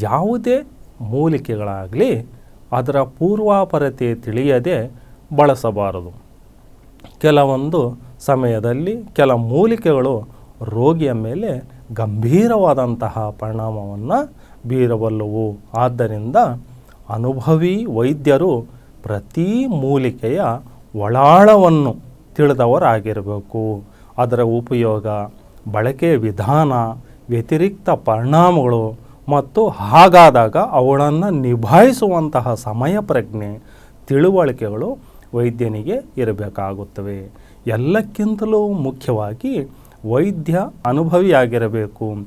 ಯಾವುದೇ ಮೂಲಿಕೆಗಳಾಗಲಿ ಅದರ ಪೂರ್ವಾಪರತೆ ತಿಳಿಯದೆ ಬಳಸಬಾರದು. ಕೆಲವೊಂದು ಸಮಯದಲ್ಲಿ ಕೆಲ ಮೂಲಿಕೆಗಳು ರೋಗಿಯ ಮೇಲೆ ಗಂಭೀರವಾದಂತಹ ಪರಿಣಾಮವನ್ನು ಬೀರಬಲ್ಲವು. ಆದ್ದರಿಂದ ಅನುಭವಿ ವೈದ್ಯರು ಪ್ರತಿ ಮೂಲಿಕೆಯ ಒಳಾಳವನ್ನು ತಿಳಿದವರಾಗಿರಬೇಕು. ಅದರ ಉಪಯೋಗ ಬಳಕೆ ವಿಧಾನ ವ್ಯತಿರಿಕ್ತ ಪರಿಣಾಮಗಳು ಮತ್ತು ಹಾಗಾದಾಗ ಅವುಗಳನ್ನು ನಿಭಾಯಿಸುವಂತಹ ಸಮಯ ಪ್ರಜ್ಞೆ, ತಿಳುವಳಿಕೆಗಳು ವೈದ್ಯನಿಗೆ ಇರಬೇಕಾಗುತ್ತವೆ. ಎಲ್ಲಕ್ಕಿಂತಲೂ ಮುಖ್ಯವಾಗಿ ವೈದ್ಯ ಅನುಭವಿಯಾಗಿರಬೇಕು,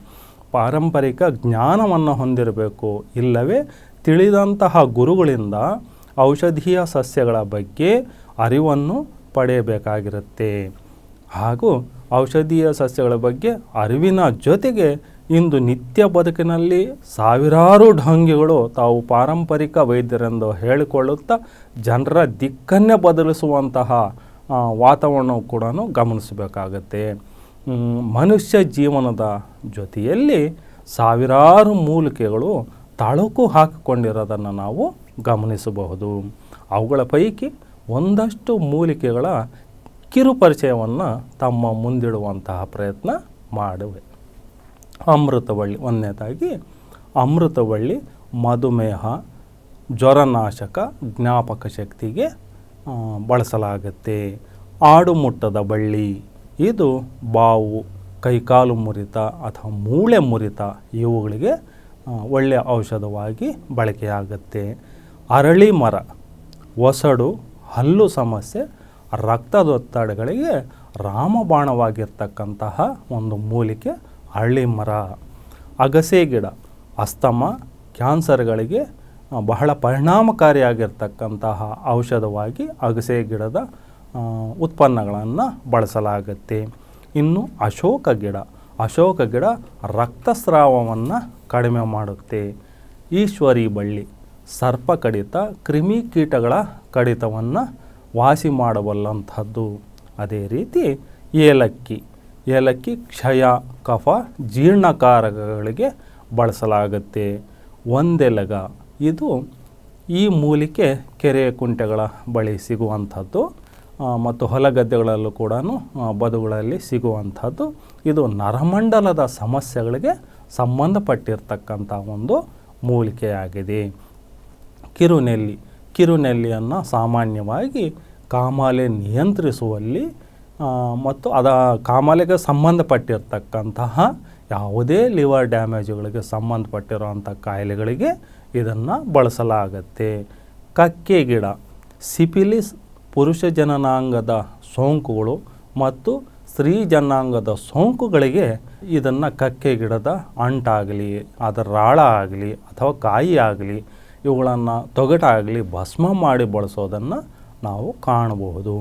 ಪಾರಂಪರಿಕ ಜ್ಞಾನವನ್ನು ಹೊಂದಿರಬೇಕು. ಇಲ್ಲವೇ ತಿಳಿದಂತಹ ಗುರುಗಳಿಂದ ಔಷಧೀಯ ಸಸ್ಯಗಳ ಬಗ್ಗೆ ಅರಿವನ್ನು ಪಡೆಯಬೇಕಾಗಿರುತ್ತೆ. ಹಾಗೂ ಔಷಧೀಯ ಸಸ್ಯಗಳ ಬಗ್ಗೆ ಅರಿವಿನ ಜೊತೆಗೆ ಇಂದು ನಿತ್ಯ ಬದುಕಿನಲ್ಲಿ ಸಾವಿರಾರು ಢಂಗಿಗಳು ತಾವು ಪಾರಂಪರಿಕ ವೈದ್ಯರೆಂದು ಹೇಳಿಕೊಳ್ಳುತ್ತಾ ಜನರ ದಿಕ್ಕನ್ನೇ ಬದಲಿಸುವಂತಹ ವಾತಾವರಣವು ಕೂಡ ಗಮನಿಸಬೇಕಾಗತ್ತೆ. ಮನುಷ್ಯ ಜೀವನದ ಜೊತೆಯಲ್ಲಿ ಸಾವಿರಾರು ಮೂಲಿಕೆಗಳು ತಳುಕು ಹಾಕಿಕೊಂಡಿರೋದನ್ನು ನಾವು ಗಮನಿಸಬಹುದು. ಅವುಗಳ ಪೈಕಿ ಒಂದಷ್ಟು ಮೂಲಿಕೆಗಳ ಕಿರುಪರಿಚಯವನ್ನು ತಮ್ಮ ಮುಂದಿಡುವಂತಹ ಪ್ರಯತ್ನ ಮಾಡುವೆ. ಅಮೃತವಳ್ಳಿ, ಒಂದನೇದಾಗಿ ಅಮೃತವಳ್ಳಿ ಮಧುಮೇಹ, ಜ್ವರನಾಶಕ, ಜ್ಞಾಪಕ ಶಕ್ತಿಗೆ ಬಳಸಲಾಗುತ್ತೆ. ಆಡುಮುಟ್ಟದ ಬಳ್ಳಿ, ಇದು ಬಾವು, ಕೈಕಾಲು ಮುರಿತ ಅಥವಾ ಮೂಳೆ ಮುರಿತ ಇವುಗಳಿಗೆ ಒಳ್ಳೆಯ ಔಷಧವಾಗಿ ಬಳಕೆಯಾಗುತ್ತೆ. ಅರಳಿ ಮರ, ಒಸಡು, ಹಲ್ಲು ಸಮಸ್ಯೆ, ರಕ್ತದೊತ್ತಡಗಳಿಗೆ ರಾಮಬಾಣವಾಗಿರ್ತಕ್ಕಂತಹ ಒಂದು ಮೂಲಿಕೆ ಅರಳಿ ಮರ, ಅಗಸೆ ಗಿಡ, ಅಸ್ತಮ, ಕ್ಯಾನ್ಸರ್ಗಳಿಗೆ ಬಹಳ ಪರಿಣಾಮಕಾರಿಯಾಗಿರ್ತಕ್ಕಂತಹ ಔಷಧವಾಗಿ ಅಗಸೆ ಗಿಡದ ಉತ್ಪನ್ನಗಳನ್ನು ಬಳಸಲಾಗುತ್ತೆ. ಇನ್ನು ಅಶೋಕ ಗಿಡ ಅಶೋಕ ಗಿಡ ರಕ್ತಸ್ರಾವವನ್ನು ಕಡಿಮೆ ಮಾಡುತ್ತೆ. ಈಶ್ವರಿ ಬಳ್ಳಿ, ಸರ್ಪ ಕಡಿತ, ಕ್ರಿಮಿ ಕೀಟಗಳ ಕಡಿತವನ್ನು ವಾಸಿ ಮಾಡಬಲ್ಲಂಥದ್ದು. ಅದೇ ರೀತಿ ಏಲಕ್ಕಿ ಏಲಕ್ಕಿ, ಕ್ಷಯ, ಕಫ, ಜೀರ್ಣಕಾರಕಗಳಿಗೆ ಬಳಸಲಾಗುತ್ತೆ. ಒಂದೆಲಗ. ಇದು ಈ ಮೂಲಿಕೆ ಕೆರೆ ಕುಂಟೆಗಳ ಬಳಿ ಸಿಗುವಂಥದ್ದು ಮತ್ತು ಹೊಲಗದ್ದೆಗಳಲ್ಲೂ ಕೂಡ ಬದುಗಳಲ್ಲಿ ಸಿಗುವಂಥದ್ದು. ಇದು ನರಮಂಡಲದ ಸಮಸ್ಯೆಗಳಿಗೆ ಸಂಬಂಧಪಟ್ಟಿರ್ತಕ್ಕಂಥ ಒಂದು ಮೂಲಿಕೆಯಾಗಿದೆ. ಕಿರುನೆಲ್ಲಿ. ಕಿರುನೆಲ್ಲಿಯನ್ನು ಸಾಮಾನ್ಯವಾಗಿ ಕಾಮಾಲೆ ನಿಯಂತ್ರಿಸುವಲ್ಲಿ ಮತ್ತು ಅದ ಕಾಮಾಲೆಗೆ ಸಂಬಂಧಪಟ್ಟಿರ್ತಕ್ಕಂತಹ ಯಾವುದೇ ಲಿವರ್ ಡ್ಯಾಮೇಜ್ಗಳಿಗೆ ಸಂಬಂಧಪಟ್ಟಿರುವಂಥ ಕಾಯಿಲೆಗಳಿಗೆ ಇದನ್ನು ಬಳಸಲಾಗತ್ತೆ. ಕಕ್ಕೆ ಗಿಡ ಸಿಪಿಲಿಸ್ ಪುರುಷ ಜನನಾಂಗದ ಸೋಂಕುಗಳು ಮತ್ತು ಸ್ತ್ರೀ ಜನಾಂಗದ ಸೋಂಕುಗಳಿಗೆ ಇದನ್ನು ಕಕ್ಕೆ ಗಿಡದ ಅಂಟಾಗಲಿ, ಅದರ ರಾಳ ಆಗಲಿ ಅಥವಾ ಕಾಯಿ ಆಗಲಿ, ಇವುಗಳನ್ನು ತೊಗಟಾಗಲಿ, ಭಸ್ಮ ಮಾಡಿ ಬಳಸೋದನ್ನು ನಾವು ಕಾಣಬಹುದು.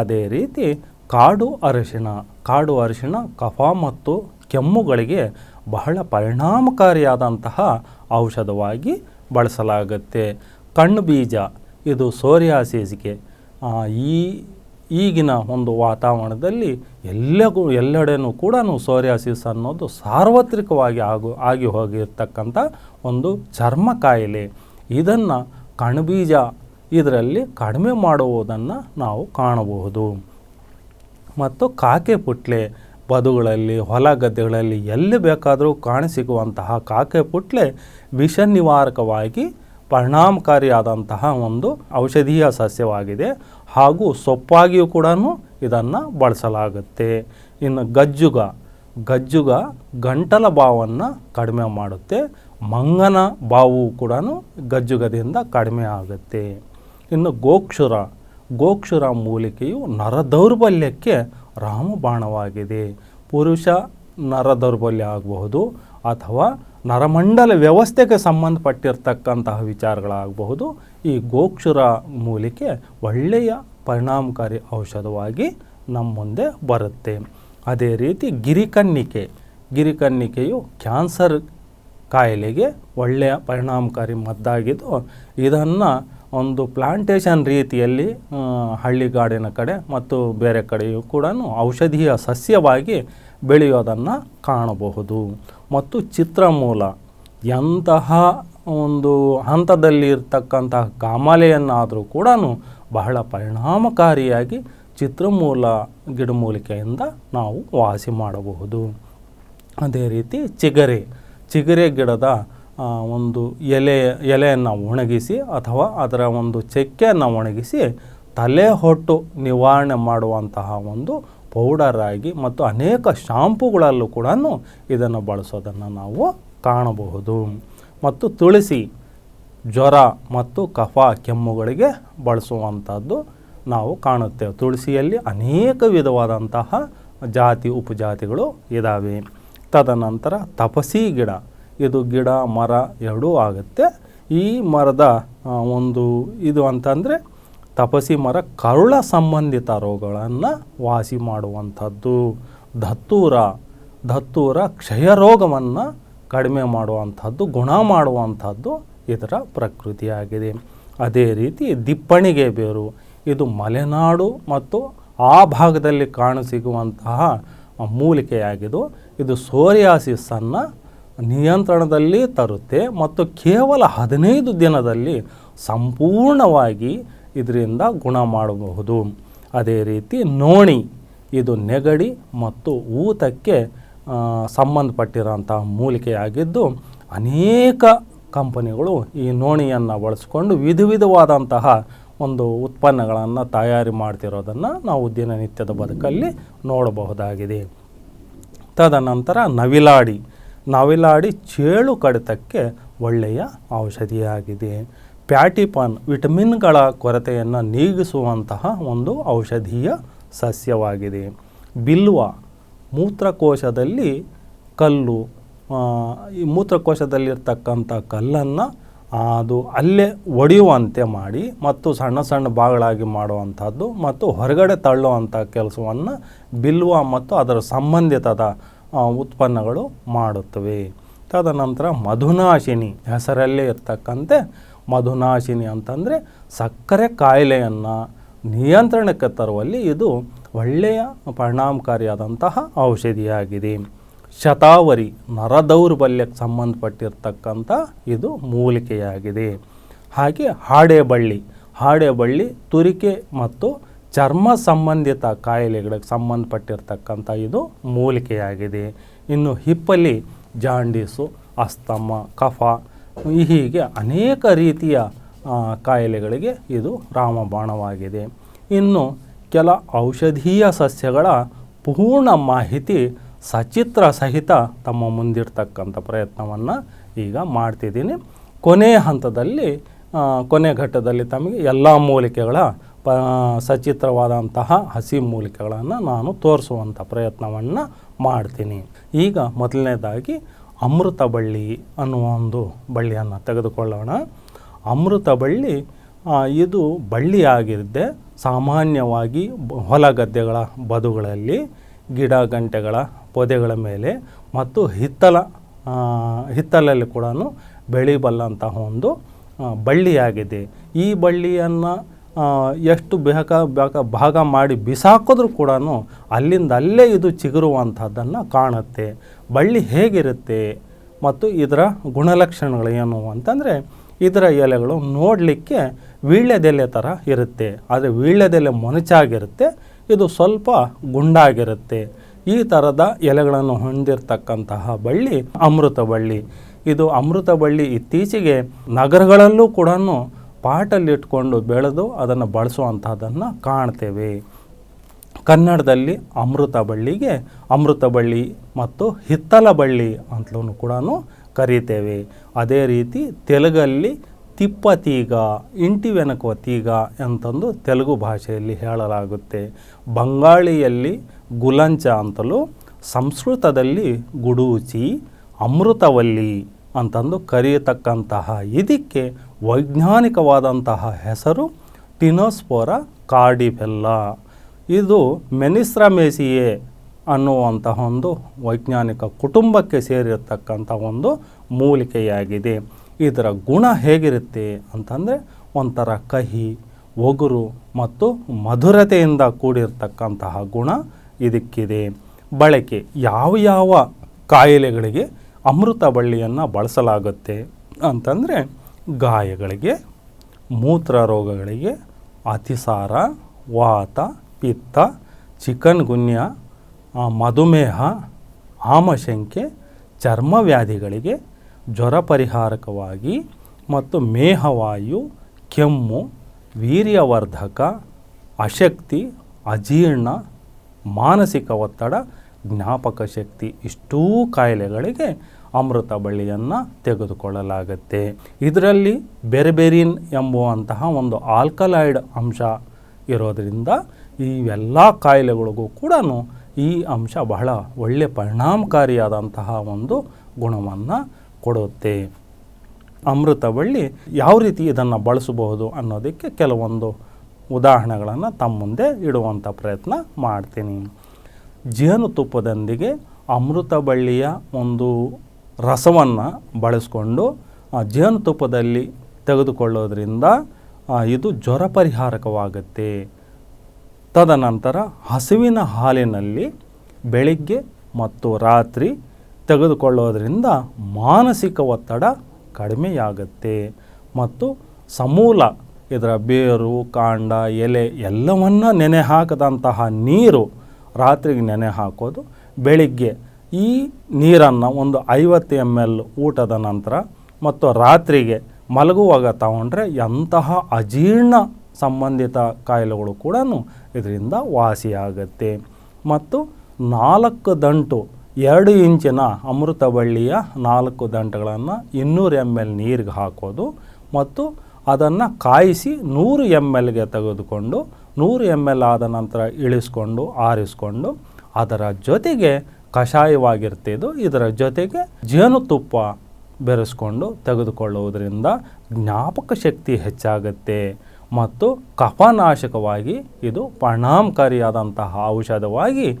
ಅದೇ ರೀತಿ ಕಾಡು ಅರಿಶಿನ ಕಾಡು ಅರಿಶಿನ ಕಫ ಮತ್ತು ಕೆಮ್ಮುಗಳಿಗೆ ಬಹಳ ಪರಿಣಾಮಕಾರಿಯಾದಂತಹ ಔಷಧವಾಗಿ ಬಳಸಲಾಗುತ್ತೆ. ಕಣ್ಣು ಬೀಜ ಇದು ಸೋರಿಯಾಸಿಸ್ಗೆ. ಈ ಈಗಿನ ಒಂದು ವಾತಾವರಣದಲ್ಲಿ ಎಲ್ಲಗೂ, ಎಲ್ಲೆಡೆನೂ ಕೂಡ ಸೋರಿಯಾಸಿಸ್ ಅನ್ನೋದು ಸಾರ್ವತ್ರಿಕವಾಗಿ ಆಗು, ಆಗಿ ಹೋಗಿರ್ತಕ್ಕಂಥ ಒಂದು ಚರ್ಮ ಕಾಯಿಲೆ. ಇದನ್ನು ಕಣ್ಬೀಜ ಇದರಲ್ಲಿ ಕಡಿಮೆ ಮಾಡುವುದನ್ನು ನಾವು ಕಾಣಬಹುದು. ಮತ್ತು ಕಾಕೆ ಪುಟ್ಲೆ ಬದುಗಳಲ್ಲಿ ಹೊಲ ಗದ್ದೆಗಳಲ್ಲಿ ಎಲ್ಲಿ ಬೇಕಾದರೂ ಕಾಣಸಿಗುವಂತಹ ಕಾಕೆ ಪುಟ್ಲೆ ವಿಷ ನಿವಾರಕವಾಗಿ ಪರಿಣಾಮಕಾರಿಯಾದಂತಹ ಒಂದು ಔಷಧೀಯ ಸಸ್ಯವಾಗಿದೆ ಹಾಗೂ ಸೊಪ್ಪಾಗಿಯೂ ಕೂಡ ಇದನ್ನು ಬಳಸಲಾಗುತ್ತೆ. ಇನ್ನು ಗಜ್ಜುಗ ಗಜ್ಜುಗ ಗಂಟಲ ಬಾವನ್ನು ಕಡಿಮೆ ಮಾಡುತ್ತೆ. ಮಂಗನ ಬಾವು ಕೂಡ ಗಜ್ಜುಗದಿಂದ ಕಡಿಮೆ ಆಗುತ್ತೆ. ಇನ್ನು ಗೋಕ್ಷುರ ಗೋಕ್ಷುರ ಮೂಲಿಕೆಯು ನರದೌರ್ಬಲ್ಯಕ್ಕೆ ರಾಮಬಾಣವಾಗಿದೆ. ಪುರುಷ ನರದೌರ್ಬಲ್ಯ ಆಗಬಹುದು ಅಥವಾ ನರಮಂಡಲ ವ್ಯವಸ್ಥೆಗೆ ಸಂಬಂಧಪಟ್ಟಿರ್ತಕ್ಕಂತಹ ವಿಚಾರಗಳಾಗಬಹುದು. ಈ ಗೋಕ್ಷುರ ಮೂಲಿಕೆ ಒಳ್ಳೆಯ ಪರಿಣಾಮಕಾರಿ ಔಷಧವಾಗಿ ನಮ್ಮ ಮುಂದೆ ಬರುತ್ತೆ. ಅದೇ ರೀತಿ ಗಿರಿಕನ್ನಿಕೆ. ಗಿರಿಕನ್ನಿಕೆಯು ಕ್ಯಾನ್ಸರ್ ಕಾಯಿಲೆಗೆ ಒಳ್ಳೆಯ ಪರಿಣಾಮಕಾರಿ ಮದ್ದಾಗಿದ್ದು ಇದನ್ನು ಒಂದು ಪ್ಲಾಂಟೇಶನ್ ರೀತಿಯಲ್ಲಿ ಹಳ್ಳಿಗಾಡಿನ ಕಡೆ ಮತ್ತು ಬೇರೆ ಕಡೆಯೂ ಕೂಡ ಔಷಧೀಯ ಸಸ್ಯವಾಗಿ ಬೆಳೆಯೋದನ್ನು ಕಾಣಬಹುದು. ಮತ್ತು ಚಿತ್ರಮೂಲ ಎಂತಹ ಒಂದು ಹಂತದಲ್ಲಿ ಇರ್ತಕ್ಕಂತಹ ಕಾಮಾಲೆಯನ್ನಾದರೂ ಕೂಡ ಬಹಳ ಪರಿಣಾಮಕಾರಿಯಾಗಿ ಚಿತ್ರಮೂಲ ಗಿಡಮೂಲಿಕೆಯಿಂದ ನಾವು ವಾಸಿ ಮಾಡಬಹುದು. ಅದೇ ರೀತಿ ಚಿಗರೆ ಚಿಗರೆ ಗಿಡದ ಒಂದು ಎಲೆ, ಎಲೆಯನ್ನು ಒಣಗಿಸಿ ಅಥವಾ ಅದರ ಒಂದು ಚಕ್ಕೆಯನ್ನು ಒಣಗಿಸಿ ತಲೆ ಹೊಟ್ಟು ನಿವಾರಣೆ ಮಾಡುವಂತಹ ಒಂದು ಪೌಡರ್ ಆಗಿ ಮತ್ತು ಅನೇಕ ಶಾಂಪುಗಳಲ್ಲೂ ಕೂಡ ಇದನ್ನು ಬಳಸೋದನ್ನು ನಾವು ಕಾಣಬಹುದು. ಮತ್ತು ತುಳಸಿ, ಜ್ವರ ಮತ್ತು ಕಫ, ಕೆಮ್ಮುಗಳಿಗೆ ಬಳಸುವಂಥದ್ದು ನಾವು ಕಾಣುತ್ತೇವೆ. ತುಳಸಿಯಲ್ಲಿ ಅನೇಕ ವಿಧವಾದಂತಹ ಜಾತಿ, ಉಪಜಾತಿಗಳು ಇದ್ದಾವೆ ತದನಂತರ ತಪಸಿ ಗಿಡ. ಇದು ಗಿಡ, ಮರ ಎರಡೂ ಆಗುತ್ತೆ. ಈ ಮರದ ಒಂದು ಇದು ಅಂತಂದರೆ ತಪಸಿ ಮರ ಕರುಳ ಸಂಬಂಧಿತ ರೋಗಗಳನ್ನು ವಾಸಿ ಮಾಡುವಂಥದ್ದು. ದತ್ತೂರ ದತ್ತೂರ ಕ್ಷಯರೋಗವನ್ನು ಕಡಿಮೆ ಮಾಡುವಂಥದ್ದು, ಗುಣ ಮಾಡುವಂಥದ್ದು ಇದರ ಪ್ರಕೃತಿಯಾಗಿದೆ. ಅದೇ ರೀತಿ ದಿಪ್ಪಣಿಗೆ ಬೇರು, ಇದು ಮಲೆನಾಡು ಮತ್ತು ಆ ಭಾಗದಲ್ಲಿ ಕಾಣಸಿಗುವಂತಹ ಮೂಲಿಕೆಯಾಗಿದ್ದು, ಇದು ಸೋರಿಯಾಸಿಸನ್ನು ನಿಯಂತ್ರಣದಲ್ಲಿ ತರುತ್ತೆ ಮತ್ತು ಕೇವಲ ಹದಿನೈದು ದಿನದಲ್ಲಿ ಸಂಪೂರ್ಣವಾಗಿ ಇದರಿಂದ ಗುಣ ಮಾಡಬಹುದು. ಅದೇ ರೀತಿ ನೋಣಿ, ಇದು ನೆಗಡಿ ಮತ್ತು ಊತಕ್ಕೆ ಸಂಬಂಧಪಟ್ಟಿರೋಂಥ ಮೂಲಿಕೆಯಾಗಿದ್ದು ಅನೇಕ ಕಂಪನಿಗಳು ಈ ನೋಣಿಯನ್ನು ಬಳಸಿಕೊಂಡು ವಿಧ ವಿಧವಾದಂತಹ ಒಂದು ಉತ್ಪನ್ನಗಳನ್ನು ತಯಾರಿ ಮಾಡ್ತಿರೋದನ್ನು ನಾವು ದಿನನಿತ್ಯದ ಬದುಕಲ್ಲಿ ನೋಡಬಹುದಾಗಿದೆ. ತದನಂತರ ನವಿಲಾಡಿ ನವಿಲಾಡಿ ಚೇಳು ಕಡಿತಕ್ಕೆ ಒಳ್ಳೆಯ ಔಷಧಿಯಾಗಿದೆ. ಪ್ಯಾಟಿಪಾನ್ ವಿಟಮಿನ್ಗಳ ಕೊರತೆಯನ್ನು ನೀಗಿಸುವಂತಹ ಒಂದು ಔಷಧೀಯ ಸಸ್ಯವಾಗಿದೆ. ಬಿಲ್ವ ಮೂತ್ರಕೋಶದಲ್ಲಿ ಕಲ್ಲು ಈ ಮೂತ್ರಕೋಶದಲ್ಲಿರ್ತಕ್ಕಂಥ ಕಲ್ಲನ್ನು ಅದು ಅಲ್ಲೇ ಒಡೆಯುವಂತೆ ಮಾಡಿ ಮತ್ತು ಸಣ್ಣ ಸಣ್ಣ ಭಾಗಗಳಾಗಿ ಮಾಡುವಂಥದ್ದು ಮತ್ತು ಹೊರಗಡೆ ತಳ್ಳುವಂಥ ಕೆಲಸವನ್ನು ಬಿಲ್ವ ಮತ್ತು ಅದರ ಸಂಬಂಧಿತದ ಉತ್ಪನ್ನಗಳು ಮಾಡುತ್ತವೆ. ತದನಂತರ ಮಧುನಾಶಿನಿ ಹೆಸರಲ್ಲೇ ಇರ್ತಕ್ಕಂತೆ ಮಧುನಾಶಿನಿ ಅಂತಂದರೆ ಸಕ್ಕರೆ ಕಾಯಿಲೆಯನ್ನು ನಿಯಂತ್ರಣಕ್ಕೆ ತರುವಲ್ಲಿ ಇದು ಒಳ್ಳೆಯ ಪರಿಣಾಮಕಾರಿಯಾದಂತಹ ಔಷಧಿಯಾಗಿದೆ. ಶತಾವರಿ ನರದೌರ್ಬಲ್ಯಕ್ಕೆ ಸಂಬಂಧಪಟ್ಟಿರ್ತಕ್ಕಂಥ ಇದು ಮೂಲಿಕೆಯಾಗಿದೆ. ಹಾಗೆ ಹಾಡೆಬಳ್ಳಿ ಹಾಡೆಬಳ್ಳಿ ತುರಿಕೆ ಮತ್ತು ಚರ್ಮ ಸಂಬಂಧಿತ ಕಾಯಿಲೆಗಳಿಗೆ ಸಂಬಂಧಪಟ್ಟಿರ್ತಕ್ಕಂಥ ಇದು ಮೂಲಿಕೆಯಾಗಿದೆ. ಇನ್ನು ಹಿಪ್ಪಲಿ, ಜಾಂಡೀಸು, ಅಸ್ತಮ, ಕಫ, ಹೀಗೆ ಅನೇಕ ರೀತಿಯ ಕಾಯಿಲೆಗಳಿಗೆ ಇದು ರಾಮಬಾಣವಾಗಿದೆ. ಇನ್ನು ಕೆಲ ಔಷಧೀಯ ಸಸ್ಯಗಳ ಪೂರ್ಣ ಮಾಹಿತಿ ಸಚಿತ್ರ ಸಹಿತ ತಮ್ಮ ಮುಂದಿರ್ತಕ್ಕಂಥ ಪ್ರಯತ್ನವನ್ನು ಈಗ ಮಾಡ್ತಿದ್ದೀನಿ. ಕೊನೆಯ ಹಂತದಲ್ಲಿ ಕೊನೆ ಘಟ್ಟದಲ್ಲಿ ತಮಗೆ ಎಲ್ಲ ಮೂಲಿಕೆಗಳ ಪ, ಸಚಿತ್ರವಾದಂತಹ ಹಸಿ ಮೂಲಿಕೆಗಳನ್ನು ನಾನು ತೋರಿಸುವಂಥ ಪ್ರಯತ್ನವನ್ನು ಮಾಡ್ತೀನಿ. ಈಗ ಮೊದಲನೇದಾಗಿ ಅಮೃತ ಬಳ್ಳಿ ಅನ್ನುವ ಒಂದು ಬಳ್ಳಿಯನ್ನು ತೆಗೆದುಕೊಳ್ಳೋಣ. ಅಮೃತ ಬಳ್ಳಿ ಇದು ಬಳ್ಳಿಯಾಗಿದ್ದೆ ಸಾಮಾನ್ಯವಾಗಿ ಹೊಲ ಗದ್ದೆಗಳ ಬದುಗಳಲ್ಲಿ ಗಿಡ ಗಂಟೆಗಳ ಪೊದೆಗಳ ಮೇಲೆ ಮತ್ತು ಹಿತ್ತಲ ಹಿತ್ತಲಲ್ಲಿ ಕೂಡ ಬೆಳಿಬಲ್ಲಂತಹ ಒಂದು ಬಳ್ಳಿಯಾಗಿದೆ. ಈ ಬಳ್ಳಿಯನ್ನು ಎಷ್ಟು ಬೇಕ ಬೇಕ ಭಾಗ ಮಾಡಿ ಬಿಸಾಕಿದ್ರೂ ಕೂಡ ಅಲ್ಲಿಂದ ಅಲ್ಲೇ ಇದು ಚಿಗುರುವಂಥದ್ದನ್ನು ಕಾಣುತ್ತೆ. ಬಳ್ಳಿ ಹೇಗಿರುತ್ತೆ ಮತ್ತು ಇದರ ಗುಣಲಕ್ಷಣಗಳು ಏನು ಅಂತಂದರೆ ಇದರ ಎಲೆಗಳು ನೋಡಲಿಕ್ಕೆ ವೀಳ್ಯದೆಲೆ ಥರ ಇರುತ್ತೆ. ಆದರೆ ವೀಳ್ಯದೆಲೆ ಮೊನಚಾಗಿರುತ್ತೆ, ಇದು ಸ್ವಲ್ಪ ಗುಂಡಾಗಿರುತ್ತೆ. ಈ ಥರದ ಎಲೆಗಳನ್ನು ಹೊಂದಿರತಕ್ಕಂತಹ ಬಳ್ಳಿ ಅಮೃತ ಬಳ್ಳಿ. ಇದು ಅಮೃತ ಬಳ್ಳಿ ಇತ್ತೀಚೆಗೆ ನಗರಗಳಲ್ಲೂ ಕೂಡ ಪಾಟಲ್ಲಿಟ್ಕೊಂಡು ಬೆಳೆದು ಅದನ್ನು ಬಳಸುವಂಥದ್ದನ್ನು ಕಾಣ್ತೇವೆ. ಕನ್ನಡದಲ್ಲಿ ಅಮೃತ ಬಳ್ಳಿಗೆ ಅಮೃತ ಬಳ್ಳಿ ಮತ್ತು ಹಿತ್ತಲ ಬಳ್ಳಿ ಅಂತಲೂ ಕೂಡ ಕರೀತೇವೆ. ಅದೇ ರೀತಿ ತೆಲುಗಲ್ಲಿ ತಿಪ್ಪತೀಗ ಇಂಟಿವೆನಕುವ ತೀಗ ಅಂತಂದು ತೆಲುಗು ಭಾಷೆಯಲ್ಲಿ ಹೇಳಲಾಗುತ್ತೆ. ಬಂಗಾಳಿಯಲ್ಲಿ ಗುಲಂಚ ಅಂತಲೂ ಸಂಸ್ಕೃತದಲ್ಲಿ ಗುಡೂಚಿ, ಅಮೃತವಲ್ಲಿ ಅಂತಂದು ಕರೆಯತಕ್ಕಂತಹ ಇದಕ್ಕೆ ವೈಜ್ಞಾನಿಕವಾದಂತಹ ಹೆಸರು ಟಿನೋಸ್ಪೋರ ಕಾರ್ಡಿಫೆಲ್ಲ ಇದು ಮೆನಿಸ್ಟ್ರಮೇಸಿಯೇ ಅನ್ನುವಂತಹ ಒಂದು ವೈಜ್ಞಾನಿಕ ಕುಟುಂಬಕ್ಕೆ ಸೇರಿರತಕ್ಕಂಥ ಒಂದು ಮೂಲಿಕೆಯಾಗಿದೆ. ಇದರ ಗುಣ ಹೇಗಿರುತ್ತೆ ಅಂತಂದರೆ ಒಂಥರ ಕಹಿ, ಒಗುರು ಮತ್ತು ಮಧುರತೆಯಿಂದ ಕೂಡಿರ್ತಕ್ಕಂತಹ ಗುಣ ಇದಕ್ಕಿದೆ. ಬಳಕೆ ಯಾವ ಯಾವ ಕಾಯಿಲೆಗಳಿಗೆ ಅಮೃತ ಬಳ್ಳಿಯನ್ನು ಬಳಸಲಾಗುತ್ತೆ ಅಂತಂದರೆ ಗಾಯಗಳಿಗೆ, ಮೂತ್ರ ರೋಗಗಳಿಗೆ, ಅತಿಸಾರ, ವಾತ, ಪಿತ್ತ, ಚಿಕನ್ ಗುನ್ಯ ಮಧುಮೇಹ, ಆಮಶಂಕೆ ಚರ್ಮವ್ಯಾಧಿಗಳಿಗೆ ಜ್ವರ ಪರಿಹಾರಕವಾಗಿ ಮತ್ತು ಮೇಹವಾಯು, ಕೆಮ್ಮು, ವೀರ್ಯವರ್ಧಕ, ಅಶಕ್ತಿ, ಅಜೀರ್ಣ, ಮಾನಸಿಕ ಒತ್ತಡ, ಜ್ಞಾಪಕ ಶಕ್ತಿ ಇಷ್ಟೂ ಕಾಯಿಲೆಗಳಿಗೆ ಅಮೃತ ಬಳ್ಳಿಯನ್ನು ತೆಗೆದುಕೊಳ್ಳಲಾಗುತ್ತೆ. ಇದರಲ್ಲಿ ಬೆರೆಬೆರಿನ್ ಎಂಬುವಂತಹ ಒಂದು ಆಲ್ಕಲಾಯ್ಡ್ ಅಂಶ ಇರೋದರಿಂದ ಇವೆಲ್ಲ ಕಾಯಿಲೆಗಳಿಗೂ ಕೂಡ ಈ ಅಂಶ ಬಹಳ ಒಳ್ಳೆಯ ಪರಿಣಾಮಕಾರಿಯಾದಂತಹ ಒಂದು ಗುಣವನ್ನು ಕೊಡುತ್ತೆ. ಅಮೃತ ಬಳ್ಳಿ ಯಾವ ರೀತಿ ಇದನ್ನು ಬಳಸಬಹುದು ಅನ್ನೋದಕ್ಕೆ ಕೆಲವೊಂದು ಉದಾಹರಣೆಗಳನ್ನು ತಮ್ಮ ಮುಂದೆ ಇಡುವಂಥ ಪ್ರಯತ್ನ ಮಾಡ್ತೀನಿ. ಜೇನುತುಪ್ಪದೊಂದಿಗೆ ಅಮೃತ ಬಳ್ಳಿಯ ಒಂದು ರಸವನ್ನು ಬಳಸ್ಕೊಂಡು ಜೇನುತುಪ್ಪದಲ್ಲಿ ತೆಗೆದುಕೊಳ್ಳೋದ್ರಿಂದ ಇದು ಜ್ವರ ಪರಿಹಾರಕವಾಗುತ್ತೆ. ತದನಂತರ ಹಸುವಿನ ಹಾಲಿನಲ್ಲಿ ಬೆಳಿಗ್ಗೆ ಮತ್ತು ರಾತ್ರಿ ತೆಗೆದುಕೊಳ್ಳೋದ್ರಿಂದ ಮಾನಸಿಕ ಒತ್ತಡ ಕಡಿಮೆಯಾಗುತ್ತೆ. ಮತ್ತು ಸಮೂಲ ಇದರ ಬೇರು, ಕಾಂಡ, ಎಲೆ ಎಲ್ಲವನ್ನು ನೆನೆ ಹಾಕದಂತಹ ನೀರು ರಾತ್ರಿಗೆ ನೆನೆ ಹಾಕೋದು, ಬೆಳಿಗ್ಗೆ ಈ ನೀರನ್ನು ಒಂದು ಐವತ್ತು ಎಂ ಎಲ್ ಊಟದ ನಂತರ ಮತ್ತು ರಾತ್ರಿಗೆ ಮಲಗುವಾಗ ತಗೊಂಡ್ರೆ ಎಂತಹ ಅಜೀರ್ಣ ಸಂಬಂಧಿತ ಕಾಯಿಲೆಗಳು ಕೂಡ ಇದರಿಂದ ವಾಸಿಯಾಗುತ್ತೆ. ಮತ್ತು ನಾಲ್ಕು ದಂಟು, ಎರಡು ಇಂಚಿನ ಅಮೃತ ಬಳ್ಳಿಯ ನಾಲ್ಕು ದಂಟುಗಳನ್ನು ಇನ್ನೂರು ಎಂ ಎಲ್ ನೀರಿಗೆ ಹಾಕೋದು ಮತ್ತು ಅದನ್ನು ಕಾಯಿಸಿ ನೂರು ಎಂ ಎಲ್ಗೆ ತೆಗೆದುಕೊಂಡು ನೂರು ಎಂ ಎಲ್ ಆದ ನಂತರ ಇಳಿಸ್ಕೊಂಡು, ಆರಿಸ್ಕೊಂಡು ಅದರ ಜೊತೆಗೆ ಕಷಾಯವಾಗಿರ್ತಿದ್ದು ಇದರ ಜೊತೆಗೆ ಜೇನುತುಪ್ಪ ಬೆರೆಸ್ಕೊಂಡು ತೆಗೆದುಕೊಳ್ಳುವುದರಿಂದ ಜ್ಞಾಪಕ ಶಕ್ತಿ ಹೆಚ್ಚಾಗುತ್ತೆ ಮತ್ತು ಕಫನಾಶಕವಾಗಿ ಇದು ಪರಿಣಾಮಕಾರಿಯಾದಂತಹ ಔಷಧವಾಗಿ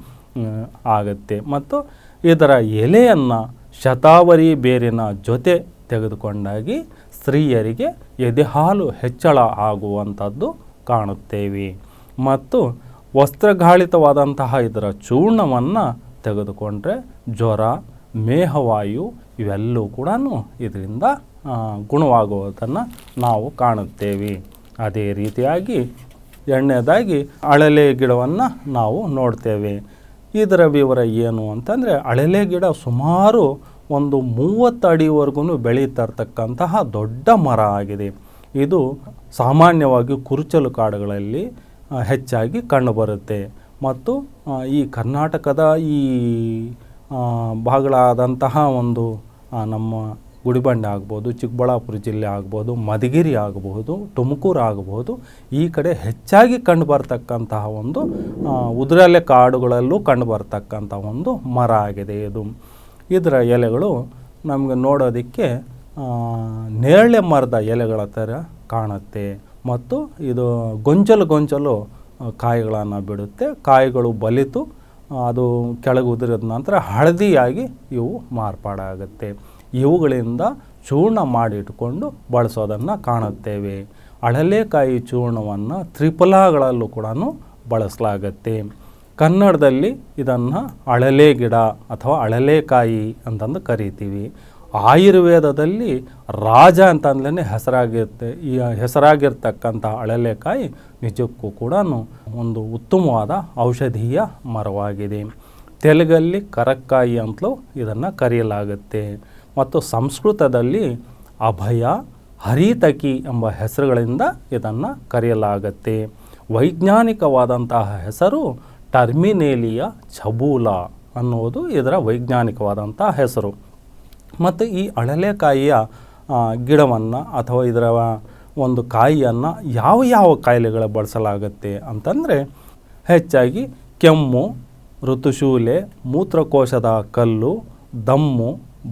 ಆಗುತ್ತೆ. ಮತ್ತು ಇದರ ಎಲೆಯನ್ನು ಶತಾವರಿ ಬೇರಿನ ಜೊತೆ ತೆಗೆದುಕೊಂಡಾಗಿ ಸ್ತ್ರೀಯರಿಗೆ ಎದೆಹಾಲು ಹೆಚ್ಚಳ ಆಗುವಂಥದ್ದು ಕಾಣುತ್ತೇವೆ. ಮತ್ತು ವಸ್ತ್ರಗಾಳಿತವಾದಂತಹ ಇದರ ಚೂರ್ಣವನ್ನು ತೆಗೆದುಕೊಂಡ್ರೆ ಜ್ವರ, ಮೇಹವಾಯು ಇವೆಲ್ಲವೂ ಕೂಡ ಇದರಿಂದ ಗುಣವಾಗುವುದನ್ನು ನಾವು ಕಾಣುತ್ತೇವೆ. ಅದೇ ರೀತಿಯಾಗಿ ಎಣ್ಣೆದಾಗಿ ಅಳಲೆ ಗಿಡವನ್ನು ನಾವು ನೋಡ್ತೇವೆ. ಇದರ ವಿವರ ಏನು ಅಂತಂದರೆ, ಅಳಲೆ ಗಿಡ ಸುಮಾರು ಒಂದು ಮೂವತ್ತು ಅಡಿವರೆಗೂ ಬೆಳೀತಿರ್ತಕ್ಕಂತಹ ದೊಡ್ಡ ಮರ ಆಗಿದೆ. ಇದು ಸಾಮಾನ್ಯವಾಗಿ ಕುರುಚಲು ಕಾಡುಗಳಲ್ಲಿ ಹೆಚ್ಚಾಗಿ ಕಂಡುಬರುತ್ತೆ ಮತ್ತು ಈ ಕರ್ನಾಟಕದ ಈ ಭಾಗಗಳಾದಂತಹ ಒಂದು ನಮ್ಮ ಗುಡಿಬಂಡೆ ಆಗ್ಬೋದು, ಚಿಕ್ಕಬಳ್ಳಾಪುರ ಜಿಲ್ಲೆ ಆಗ್ಬೋದು, ಮಧುಗಿರಿ ಆಗಬಹುದು ತುಮಕೂರು ಆಗಬಹುದು ಈ ಕಡೆ ಹೆಚ್ಚಾಗಿ ಕಂಡುಬರ್ತಕ್ಕಂತಹ ಒಂದು ಉದುರಲೆ ಕಾಡುಗಳಲ್ಲೂ ಕಂಡುಬರ್ತಕ್ಕಂಥ ಒಂದು ಮರ ಆಗಿದೆ ಇದು. ಇದರ ಎಲೆಗಳು ನಮಗೆ ನೋಡೋದಕ್ಕೆ ನೇರಳೆ ಮರದ ಎಲೆಗಳ ಥರ ಕಾಣುತ್ತೆ. ಮತ್ತು ಇದು ಗೊಂಚಲು ಗೊಂಚಲು ಕಾಯಿಗಳನ್ನು ಬಿಡುತ್ತೆ, ಕಾಯಿಗಳು ಬಲಿತು, ಅದು ಕೆಳಗೆ ಉದುರಿದ ನಂತರ ಹಳದಿಯಾಗಿ ಇವು ಮಾರ್ಪಾಡಾಗುತ್ತೆ. ಇವುಗಳಿಂದ ಚೂರ್ಣ ಮಾಡಿಟ್ಕೊಂಡು ಬಳಸೋದನ್ನು ಕಾಣುತ್ತೇವೆ. ಅಳಲೆಕಾಯಿ ಚೂರ್ಣವನ್ನು ತ್ರಿಫಲಗಳಲ್ಲೂ ಕೂಡ ಬಳಸಲಾಗತ್ತೆ. ಕನ್ನಡದಲ್ಲಿ ಇದನ್ನು ಅಳಲೆ ಗಿಡ ಅಥವಾ ಅಳಲೆಕಾಯಿ ಅಂತಂದು ಕರಿತೀವಿ. ಆಯುರ್ವೇದದಲ್ಲಿ ರಾಜ ಅಂತಂದ್ಲೇ ಹೆಸರಾಗಿರುತ್ತೆ. ಈ ಹೆಸರಾಗಿರ್ತಕ್ಕಂಥ ಅಳಲೆಕಾಯಿ ನಿಜಕ್ಕೂ ಕೂಡ ಒಂದು ಉತ್ತಮವಾದ ಔಷಧೀಯ ಮರವಾಗಿದೆ. ತೆಲುಗಲ್ಲಿ ಕರಕ್ಕಾಯಿ ಅಂತಲೂ ಇದನ್ನು ಕರೆಯಲಾಗುತ್ತೆ. ಮತ್ತು ಸಂಸ್ಕೃತದಲ್ಲಿ ಅಭಯ, ಹರಿತಕಿ ಎಂಬ ಹೆಸರುಗಳಿಂದ ಇದನ್ನು ಕರೆಯಲಾಗುತ್ತೆ. ವೈಜ್ಞಾನಿಕವಾದಂತಹ ಹೆಸರು ಟರ್ಮಿನೇಲಿಯ ಛಬೂಲ ಅನ್ನುವುದು ಇದರ ವೈಜ್ಞಾನಿಕವಾದಂಥ ಹೆಸರು. ಮತ್ತು ಈ ಅಳಲೆಕಾಯಿಯ ಗಿಡವನ್ನು ಅಥವಾ ಇದರ ಒಂದು ಕಾಯಿಯನ್ನು ಯಾವ ಯಾವ ಕಾಯಿಲೆಗಳ ಬಳಸಲಾಗುತ್ತೆ ಅಂತಂದರೆ ಹೆಚ್ಚಾಗಿ ಕೆಮ್ಮು, ಋತುಶೂಲೆ, ಮೂತ್ರಕೋಶದ ಕಲ್ಲು, ದಮ್ಮು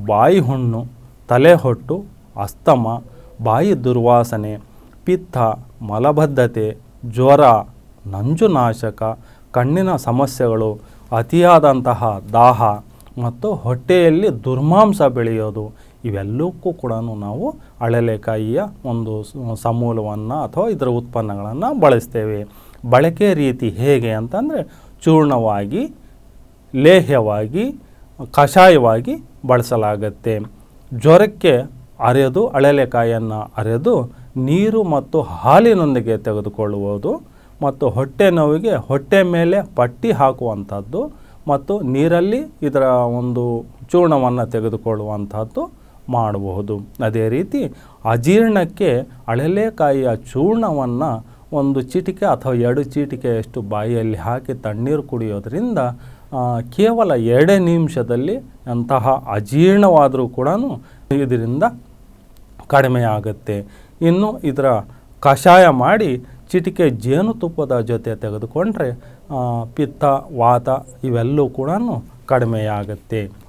ಬಾಯಿ ಹುಣ್ಣು ತಲೆಹೊಟ್ಟು, ಅಸ್ತಮ, ಬಾಯಿ ದುರ್ವಾಸನೆ, ಪಿತ್ತ, ಮಲಬದ್ಧತೆ, ಜ್ವರ, ನಂಜುನಾಶಕ, ಕಣ್ಣಿನ ಸಮಸ್ಯೆಗಳು, ಅತಿಯಾದಂತಹ ದಾಹ ಮತ್ತು ಹೊಟ್ಟೆಯಲ್ಲಿ ದುರ್ಮಾಂಸ ಬೆಳೆಯೋದು, ಇವೆಲ್ಲಕ್ಕೂ ಕೂಡ ನಾವು ಅಳಲೆಕಾಯಿಯ ಒಂದು ಸಮೂಲವನ್ನು ಅಥವಾ ಇದರ ಉತ್ಪನ್ನಗಳನ್ನು ಬಳಸ್ತೇವೆ. ಬಳಕೆ ರೀತಿ ಹೇಗೆ ಅಂತಂದರೆ ಚೂರ್ಣವಾಗಿ, ಲೇಹ್ಯವಾಗಿ, ಕಷಾಯವಾಗಿ ಬಳಸಲಾಗತ್ತೆ. ಜ್ವರಕ್ಕೆ ಅರೆದು ಅಳಲೆಕಾಯನ್ನು ಅರೆದು ನೀರು ಮತ್ತು ಹಾಲಿನೊಂದಿಗೆ ತೆಗೆದುಕೊಳ್ಳುವುದು ಮತ್ತು ಹೊಟ್ಟೆ ನೋವಿಗೆ ಹೊಟ್ಟೆ ಮೇಲೆ ಪಟ್ಟಿ ಹಾಕುವಂಥದ್ದು ಮತ್ತು ನೀರಲ್ಲಿ ಇದರ ಒಂದು ಚೂರ್ಣವನ್ನು ತೆಗೆದುಕೊಳ್ಳುವಂಥದ್ದು ಮಾಡಬಹುದು. ಅದೇ ರೀತಿ ಅಜೀರ್ಣಕ್ಕೆ ಅಳಲೆಕಾಯಿಯ ಚೂರ್ಣವನ್ನು ಒಂದು ಚಿಟಿಕೆ ಅಥವಾ ಎರಡು ಚೀಟಿಕೆಯಷ್ಟು ಬಾಯಿಯಲ್ಲಿ ಹಾಕಿ ತಣ್ಣೀರು ಕುಡಿಯೋದ್ರಿಂದ ಕೇವಲ ಎರಡೇ ನಿಮಿಷದಲ್ಲಿ ಅಂತಹ ಅಜೀರ್ಣವಾದರೂ ಕೂಡ ಇದರಿಂದ ಕಡಿಮೆಯಾಗುತ್ತೆ. ಇನ್ನು ಇದರ ಕಷಾಯ ಮಾಡಿ ಚಿಟಿಕೆ ಜೇನುತುಪ್ಪದ ಜೊತೆ ತೆಗೆದುಕೊಂಡ್ರೆ ಪಿತ್ತ ವಾತ ಇವೆಲ್ಲವೂ ಕೂಡ ಕಡಿಮೆಯಾಗುತ್ತೆ.